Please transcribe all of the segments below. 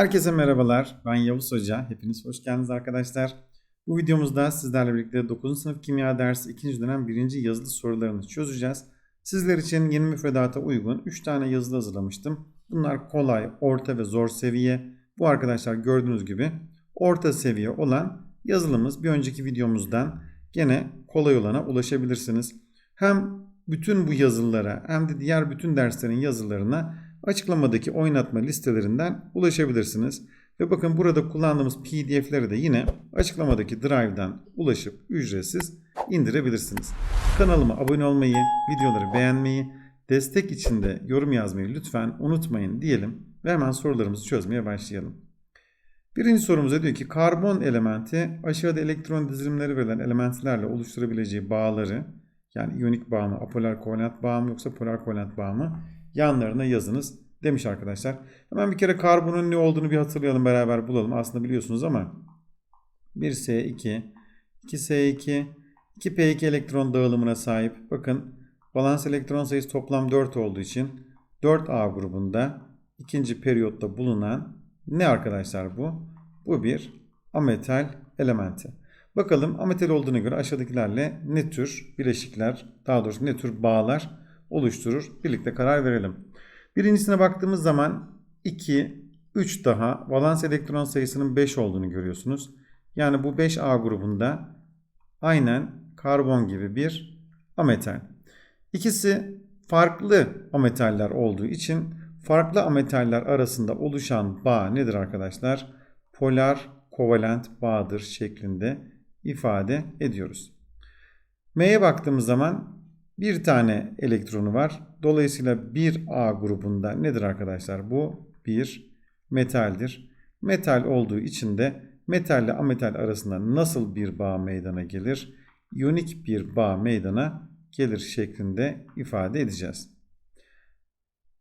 Herkese merhabalar. Ben Yavuz Hoca. Hepiniz hoş geldiniz arkadaşlar. Bu videomuzda sizlerle birlikte 9. sınıf kimya dersi 2. dönem 1. yazılı sorularını çözeceğiz. Sizler için yeni müfredata uygun 3 tane yazılı hazırlamıştım. Bunlar kolay, orta ve zor seviye. Bu arkadaşlar gördüğünüz gibi orta seviye olan yazılımız bir önceki videomuzdan gene kolay olana ulaşabilirsiniz. Hem bütün bu yazılılara hem de diğer bütün derslerin yazılarına açıklamadaki oynatma listelerinden ulaşabilirsiniz. Ve bakın burada kullandığımız pdf'leri de yine açıklamadaki drive'dan ulaşıp ücretsiz indirebilirsiniz. Kanalıma abone olmayı, videoları beğenmeyi, destek için de yorum yazmayı lütfen unutmayın diyelim ve hemen sorularımızı çözmeye başlayalım. Birinci sorumuza diyor ki karbon elementi aşağıda elektron dizilimleri verilen elementlerle oluşturabileceği bağları yani iyonik bağ mı, apolar kovalent bağ mı yoksa polar kovalent bağ mı yanlarına yazınız demiş arkadaşlar. Hemen bir kere karbonun ne olduğunu bir hatırlayalım beraber bulalım. Aslında biliyorsunuz ama 1S2, 2S2, 2P2 elektron dağılımına sahip. Bakın valans elektron sayısı toplam 4 olduğu için 4A grubunda ikinci periyotta bulunan ne arkadaşlar bu? Bu bir ametal elementi. Bakalım ametal olduğuna göre aşağıdakilerle ne tür bileşikler, daha doğrusu ne tür bağlar oluşturur? Birlikte karar verelim. Birincisine baktığımız zaman 2, 3 daha valans elektron sayısının 5 olduğunu görüyorsunuz. Yani bu 5A grubunda aynen karbon gibi bir ametal. İkisi farklı ametaller olduğu için farklı ametaller arasında oluşan bağ nedir arkadaşlar? Polar kovalent bağdır şeklinde ifade ediyoruz. M'ye baktığımız zaman bir tane elektronu var. Dolayısıyla 1A grubunda nedir arkadaşlar? Bu bir metaldir. Metal olduğu için de metal ile ametal arasında nasıl bir bağ meydana gelir? İyonik bir bağ meydana gelir şeklinde ifade edeceğiz.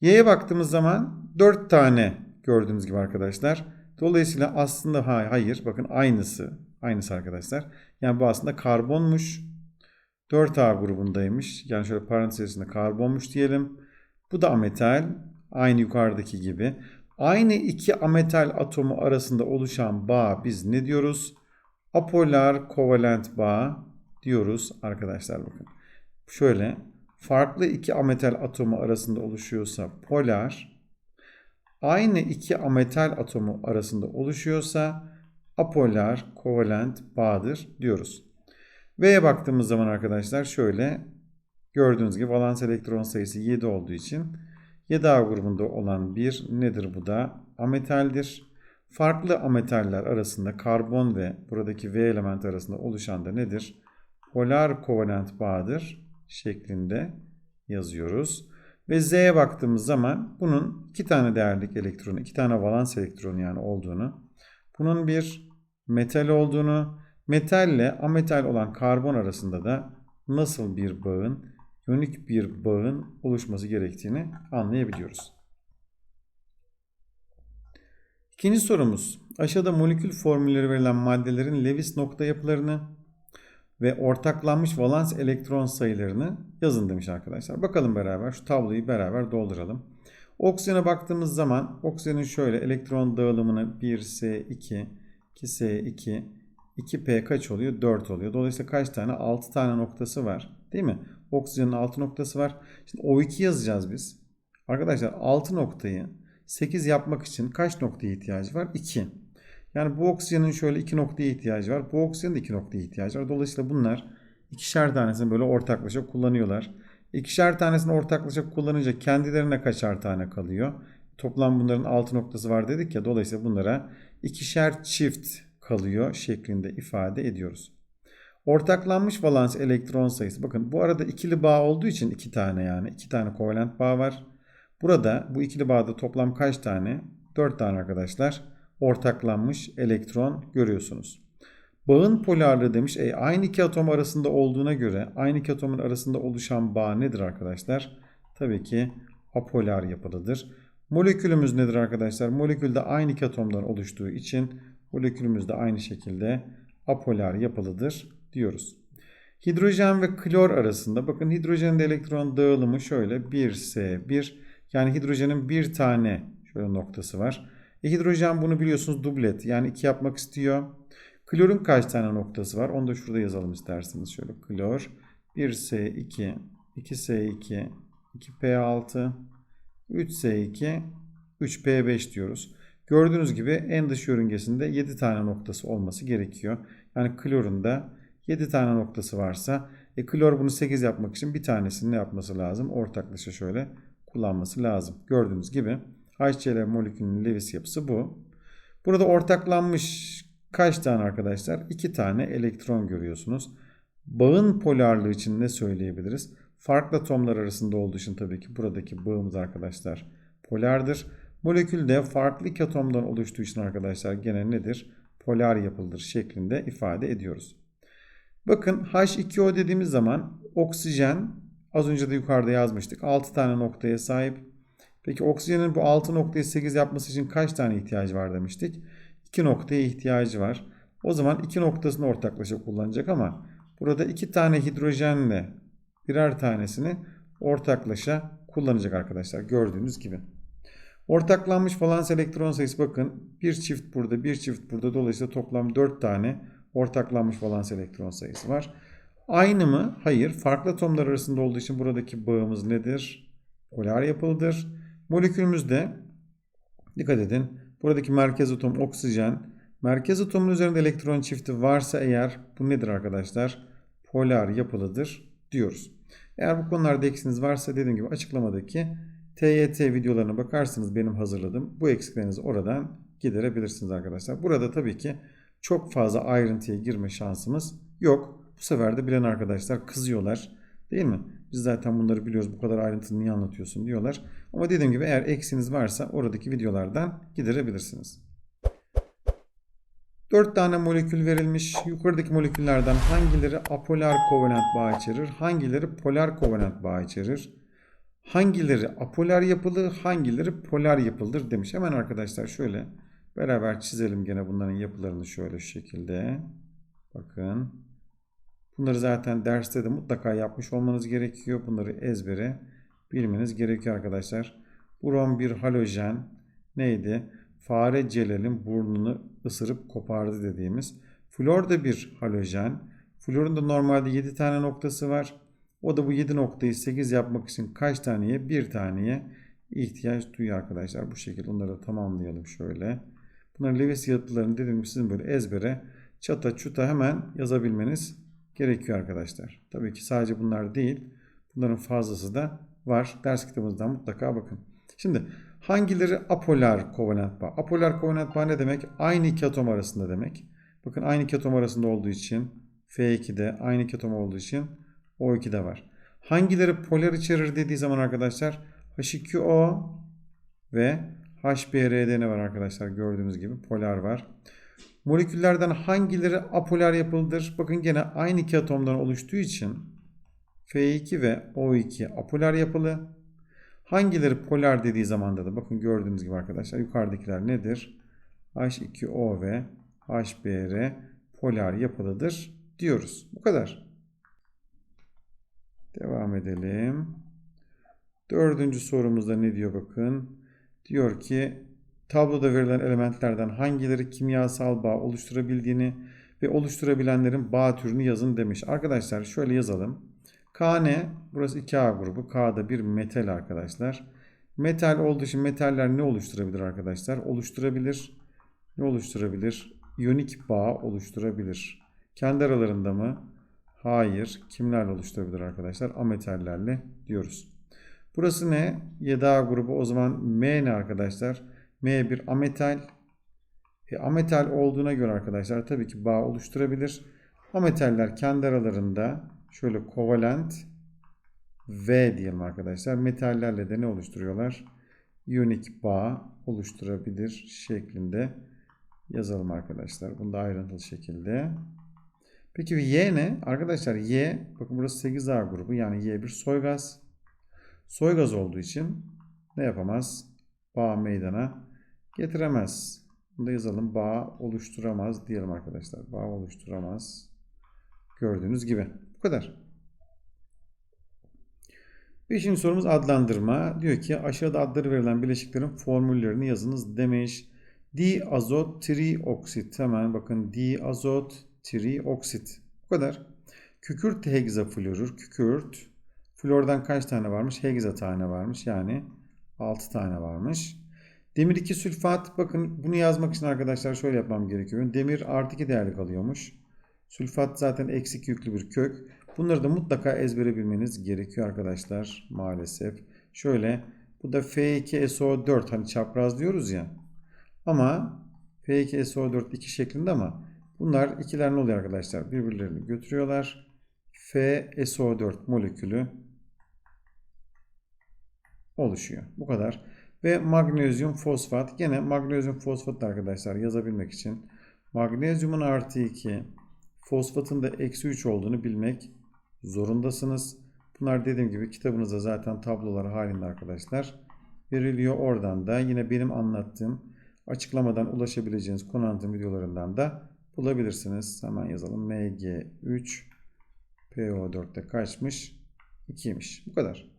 Y'ye baktığımız zaman 4 tane gördüğünüz gibi arkadaşlar. Dolayısıyla aslında hayır bakın aynısı. Aynısı arkadaşlar. Yani bu aslında karbonmuş. 4A grubundaymış. Yani şöyle parantez içerisinde karbonmuş diyelim. Bu da ametal. Aynı yukarıdaki gibi. Aynı iki ametal atomu arasında oluşan bağ biz ne diyoruz? Apolar kovalent bağ diyoruz arkadaşlar bakın. Şöyle farklı iki ametal atomu arasında oluşuyorsa polar, aynı iki ametal atomu arasında oluşuyorsa apolar kovalent bağdır diyoruz. V'ye baktığımız zaman arkadaşlar şöyle gördüğünüz gibi valans elektron sayısı 7 olduğu için 7A grubunda olan bir nedir bu da? Ametaldir. Farklı ametaller arasında karbon ve buradaki V elementi arasında oluşan da nedir? Polar kovalent bağdır şeklinde yazıyoruz. Ve Z'ye baktığımız zaman bunun iki tane değerlik elektronu, iki tane valans elektronu yani olduğunu, bunun bir metal olduğunu, metalle ametal olan karbon arasında da nasıl bir bağın, iyonik bir bağın oluşması gerektiğini anlayabiliyoruz. İkinci sorumuz. Aşağıda molekül formülleri verilen maddelerin Lewis nokta yapılarını ve ortaklanmış valans elektron sayılarını yazın demiş arkadaşlar. Bakalım beraber şu tabloyu beraber dolduralım. Oksijene baktığımız zaman oksijenin şöyle elektron dağılımını 1S2, 2S2, 2P kaç oluyor? 4 oluyor. Dolayısıyla kaç tane? 6 tane noktası var. Değil mi? Oksijenin 6 noktası var. Şimdi O2 yazacağız biz. Arkadaşlar 6 noktayı 8 yapmak için kaç noktaya ihtiyacı var? 2. Yani bu oksijenin şöyle 2 noktaya ihtiyacı var. Bu oksijenin de 2 noktaya ihtiyacı var. Dolayısıyla bunlar ikişer tanesini böyle ortaklaşa kullanıyorlar. İkişer tanesini ortaklaşa kullanınca kendilerine kaçar tane kalıyor? Toplam bunların 6 noktası var dedik ya. Dolayısıyla bunlara ikişer çift kalıyor şeklinde ifade ediyoruz. Ortaklanmış valans elektron sayısı. Bakın bu arada ikili bağ olduğu için iki tane yani iki tane kovalent bağ var. Burada bu ikili bağda toplam kaç tane? 4 tane arkadaşlar. Ortaklanmış elektron görüyorsunuz. Bağın polarlığı demiş. E, aynı iki atom arasında olduğuna göre aynı iki atomun arasında oluşan bağ nedir arkadaşlar? Tabii ki apolar yapılıdır. Molekülümüz nedir arkadaşlar? Molekül de aynı iki atomdan oluştuğu için molekülümüz de aynı şekilde apolar yapılıdır diyoruz. Hidrojen ve klor arasında bakın hidrojenin de elektron dağılımı şöyle 1S1 yani hidrojenin bir tane şöyle noktası var. E, hidrojen bunu biliyorsunuz dublet yani 2 yapmak istiyor. Klorun kaç tane noktası var? Onu da şurada yazalım isterseniz. Şöyle klor 1S2, 2S2, 2P6, 3S2, 3P5 diyoruz. Gördüğünüz gibi en dış yörüngesinde 7 tane noktası olması gerekiyor. Yani klorun da 7 tane noktası varsa e, klor bunu 8 yapmak için bir tanesini ne yapması lazım? Ortaklaşa şöyle kullanması lazım. Gördüğünüz gibi HCl molekülünün Lewis yapısı bu. Burada ortaklanmış kaç tane arkadaşlar? 2 tane elektron görüyorsunuz. Bağın polarlığı için ne söyleyebiliriz? Farklı atomlar arasında olduğu için tabii ki buradaki bağımız arkadaşlar polardır. Molekül de farklı iki atomdan oluştuğu için arkadaşlar gene nedir? Polar yapılıdır şeklinde ifade ediyoruz. Bakın H2O dediğimiz zaman oksijen az önce de yukarıda yazmıştık. 6 tane noktaya sahip. Peki oksijenin bu 6 noktayı 8 yapması için kaç tane ihtiyacı var demiştik? 2 noktaya ihtiyacı var. O zaman 2 noktasını ortaklaşa kullanacak ama burada 2 tane hidrojenle birer tanesini ortaklaşa kullanacak arkadaşlar gördüğünüz gibi. Ortaklanmış valans elektron sayısı bakın bir çift burada bir çift burada dolayısıyla toplam 4 tane ortaklanmış valans elektron sayısı var. Aynı mı? Hayır. Farklı atomlar arasında olduğu için buradaki bağımız nedir? Polar yapılıdır. Molekülümüzde dikkat edin. Buradaki merkez atom oksijen. Merkez atomun üzerinde elektron çifti varsa eğer bu nedir arkadaşlar? Polar yapılıdır diyoruz. Eğer bu konularda eksiniz varsa dediğim gibi açıklamadaki TYT videolarına bakarsınız benim hazırladığım. Bu eksiklerinizi oradan giderebilirsiniz arkadaşlar. Burada tabii ki çok fazla ayrıntıya girme şansımız yok. Bu sefer de bilen arkadaşlar kızıyorlar. Değil mi? Biz zaten bunları biliyoruz. Bu kadar ayrıntılı niye anlatıyorsun diyorlar. Ama dediğim gibi eğer eksiniz varsa oradaki videolardan giderebilirsiniz. 4 tane molekül verilmiş. Yukarıdaki moleküllerden hangileri apolar kovalent bağ içerir? Hangileri polar kovalent bağ içerir? Hangileri apolar yapılı, hangileri polar yapılıdır demiş. Hemen arkadaşlar şöyle beraber çizelim gene bunların yapılarını şöyle şu şekilde. Bakın. Bunları zaten derste de mutlaka yapmış olmanız gerekiyor. Bunları ezbere bilmeniz gerekiyor arkadaşlar. Brom bir halojen neydi? Fare Celal'in burnunu ısırıp kopardı dediğimiz. Flor da bir halojen. Florun da normalde 7 tane noktası var. O da bu 7 noktayı 8 yapmak için kaç taneye? Bir taneye ihtiyaç duyuyor arkadaşlar. Bu şekilde onları da tamamlayalım şöyle. Bunların Lewis yapılarını dediğim gibi sizin böyle ezbere çata çuta hemen yazabilmeniz gerekiyor arkadaşlar. Tabii ki sadece bunlar değil. Bunların fazlası da var. Ders kitabımızdan mutlaka bakın. Şimdi hangileri apolar kovalent bağ? Apolar kovalent bağ ne demek? Aynı iki atom arasında demek. Bakın aynı iki atom arasında olduğu için F2'de aynı iki atom olduğu için O2'de var. Hangileri polar içerir dediği zaman arkadaşlar H2O ve HBr'de ne var arkadaşlar? Gördüğünüz gibi polar var. Moleküllerden hangileri apolar yapılıdır? Bakın gene aynı iki atomdan oluştuğu için F2 ve O2 apolar yapılı. Hangileri polar dediği zamanda da bakın gördüğünüz gibi arkadaşlar yukarıdakiler nedir? H2O ve HBr polar yapılıdır diyoruz. Bu kadar. Devam edelim. Dördüncü sorumuzda ne diyor bakın. Diyor ki tabloda verilen elementlerden hangileri kimyasal bağ oluşturabildiğini ve oluşturabilenlerin bağ türünü yazın demiş. Arkadaşlar şöyle yazalım. K ne? Burası 2A grubu. K'da bir metal arkadaşlar. Metal olduğu için metaller ne oluşturabilir arkadaşlar? Oluşturabilir. Ne oluşturabilir? İyonik bağ oluşturabilir. Kendi aralarında mı? Hayır. Kimlerle oluşturabilir arkadaşlar? Ametallerle diyoruz. Burası ne? 7A grubu. O zaman M ne arkadaşlar? M bir ametal. E, ametal olduğuna göre arkadaşlar tabii ki bağ oluşturabilir. Ametaller kendi aralarında şöyle kovalent V diyelim arkadaşlar. Metallerle de ne oluşturuyorlar? İyonik bağ oluşturabilir şeklinde yazalım arkadaşlar. Bunu da ayrıntılı şekilde. Peki Y ne? Arkadaşlar Y bakın burası 8A grubu yani Y bir soy gaz. Soy gaz olduğu için ne yapamaz? Bağ meydana getiremez. Bunu da yazalım. Bağ oluşturamaz diyelim arkadaşlar. Bağ oluşturamaz. Gördüğünüz gibi. Bu kadar. Beşinci sorumuz adlandırma. Diyor ki aşağıda adları verilen bileşiklerin formüllerini yazınız demiş. Diazot trioksit. Hemen bakın diazot trioksit. Bu kadar. Kükürt hegzaflorür. Kükürt. Flordan kaç tane varmış? Hegza tane varmış. Yani 6 tane varmış. Demir 2 sülfat. Bakın bunu yazmak için arkadaşlar şöyle yapmam gerekiyor. Demir artı 2 değerlik alıyormuş. Sülfat zaten eksik yüklü bir kök. Bunları da mutlaka ezbere bilmeniz gerekiyor arkadaşlar maalesef. Şöyle bu da F2SO4 hani çapraz diyoruz ya. Ama F2SO4 iki şeklinde ama bunlar ikiler ne oluyor arkadaşlar? Birbirlerini götürüyorlar. FSO4 molekülü oluşuyor. Bu kadar. Ve magnezyum fosfat. Gene magnezyum fosfat arkadaşlar yazabilmek için magnezyumun artı 2 fosfatın da eksi 3 olduğunu bilmek zorundasınız. Bunlar dediğim gibi kitabınızda zaten tablolar halinde arkadaşlar veriliyor. Oradan da yine benim anlattığım açıklamadan ulaşabileceğiniz konu videolarından da bulabilirsiniz. Hemen yazalım. Mg3 PO4'te kaçmış? 2'ymiş. Bu kadar.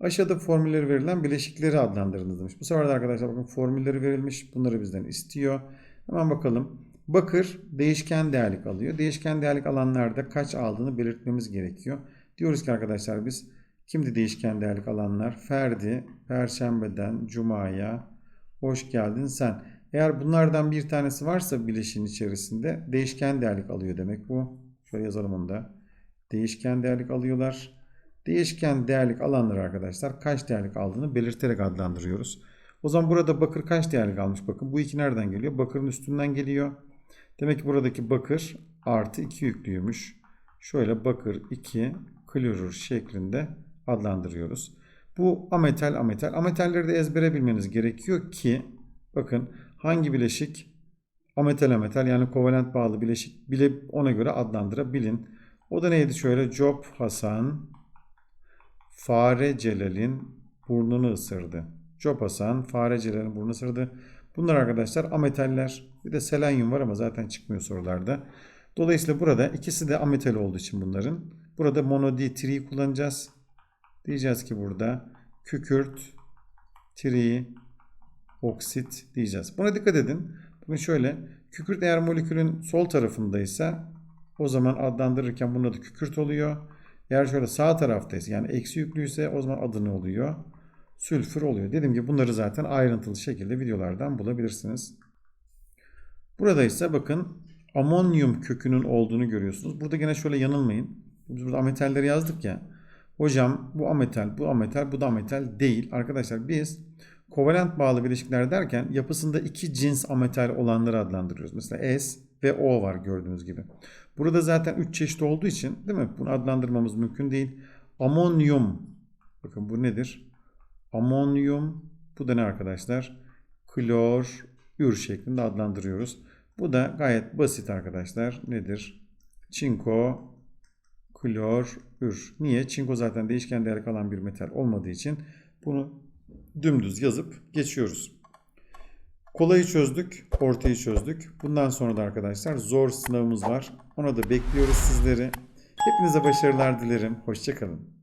Aşağıda formülleri verilen bileşikleri adlandırınız demiş. Bu sefer de arkadaşlar bakın formülleri verilmiş. Bunları bizden istiyor. Hemen bakalım. Bakır değişken değerlik alıyor. Değişken değerlik alanlarda kaç aldığını belirtmemiz gerekiyor. Diyoruz ki arkadaşlar biz kimdi değişken değerlik alanlar? Ferdi, Perşembeden, Cuma'ya, hoş geldin sen. Eğer bunlardan bir tanesi varsa bileşiğin içerisinde değişken değerlik alıyor demek bu. Şöyle yazalım onu da. Değişken değerlik alıyorlar. Değişken değerlik alanları arkadaşlar kaç değerlik aldığını belirterek adlandırıyoruz. O zaman burada bakır kaç değerlik almış? Bakın bu iki nereden geliyor? Bakırın üstünden geliyor. Demek ki buradaki bakır artı 2 yüklüymüş. Şöyle bakır 2 klorür şeklinde adlandırıyoruz. Bu ametal ametal. Ametalleri de ezbere bilmeniz gerekiyor ki bakın hangi bileşik ametal ametal yani kovalent bağlı bileşik bile ona göre adlandırabilin. O da neydi şöyle Job Hasan fare Celal'in burnunu ısırdı. Job Hasan fare Celal'in burnunu ısırdı. Bunlar arkadaşlar ametaller. Bir de selenyum var ama zaten çıkmıyor sorularda. Dolayısıyla burada ikisi de ametal olduğu için bunların. Burada monodi tri kullanacağız. Diyeceğiz ki burada kükürt tri oksit diyeceğiz. Buna dikkat edin. Bugün şöyle kükürt eğer molekülün sol tarafındaysa o zaman adlandırırken bunun adı kükürt oluyor. Eğer şöyle sağ taraftaysa yani eksi yüklüyse o zaman adı ne oluyor? Sülfür oluyor. Dediğim gibi bunları zaten ayrıntılı şekilde videolardan bulabilirsiniz. Burada ise bakın amonyum kökünün olduğunu görüyorsunuz. Burada gene şöyle yanılmayın. Biz burada ametalleri yazdık ya. Hocam bu ametal, bu ametal, bu da ametal değil. Arkadaşlar biz kovalent bağlı bileşikler derken yapısında iki cins ametal olanları adlandırıyoruz. Mesela S ve O var gördüğünüz gibi. Burada zaten 3 çeşit olduğu için değil mi? Bunu adlandırmamız mümkün değil. Amonyum. Bakın bu nedir? Amonyum. Bu da ne arkadaşlar? Klor, ür şeklinde adlandırıyoruz. Bu da gayet basit arkadaşlar. Nedir? Çinko, klor, ür. Niye? Çinko zaten değişken değerli kalan bir metal olmadığı için bunu dümdüz yazıp geçiyoruz. Kolayı çözdük, ortayı çözdük. Bundan sonra da arkadaşlar zor sınavımız var. Ona da bekliyoruz sizleri. Hepinize başarılar dilerim. Hoşçakalın.